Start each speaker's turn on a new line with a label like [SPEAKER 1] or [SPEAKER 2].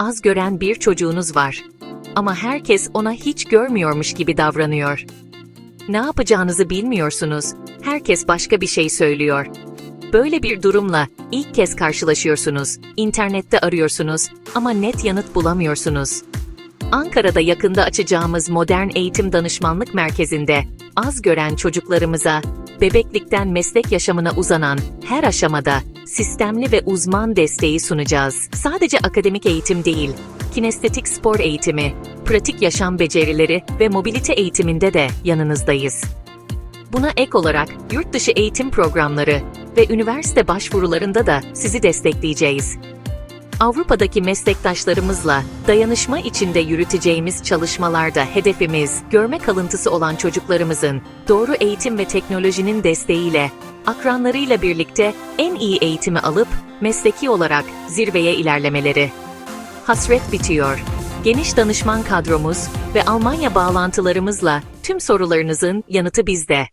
[SPEAKER 1] Az gören bir çocuğunuz var. Ama herkes ona hiç görmüyormuş gibi davranıyor. Ne yapacağınızı bilmiyorsunuz. Herkes başka bir şey söylüyor. Böyle bir durumla ilk kez karşılaşıyorsunuz. İnternette arıyorsunuz ama net yanıt bulamıyorsunuz. Ankara'da yakında açacağımız Modern Eğitim Danışmanlık Merkezi'nde az gören çocuklarımıza bebeklikten meslek yaşamına uzanan her aşamada sistemli ve uzman desteği sunacağız. Sadece akademik eğitim değil, kinestetik spor eğitimi, pratik yaşam becerileri ve mobilite eğitiminde de yanınızdayız. Buna ek olarak yurt dışı eğitim programları ve üniversite başvurularında da sizi destekleyeceğiz. Avrupa'daki meslektaşlarımızla dayanışma içinde yürüteceğimiz çalışmalarda hedefimiz, görme kalıntısı olan çocuklarımızın doğru eğitim ve teknolojinin desteğiyle akranlarıyla birlikte en iyi eğitimi alıp mesleki olarak zirveye ilerlemeleri. Hasret bitiyor. Geniş danışman kadromuz ve Almanya bağlantılarımızla tüm sorularınızın yanıtı bizde.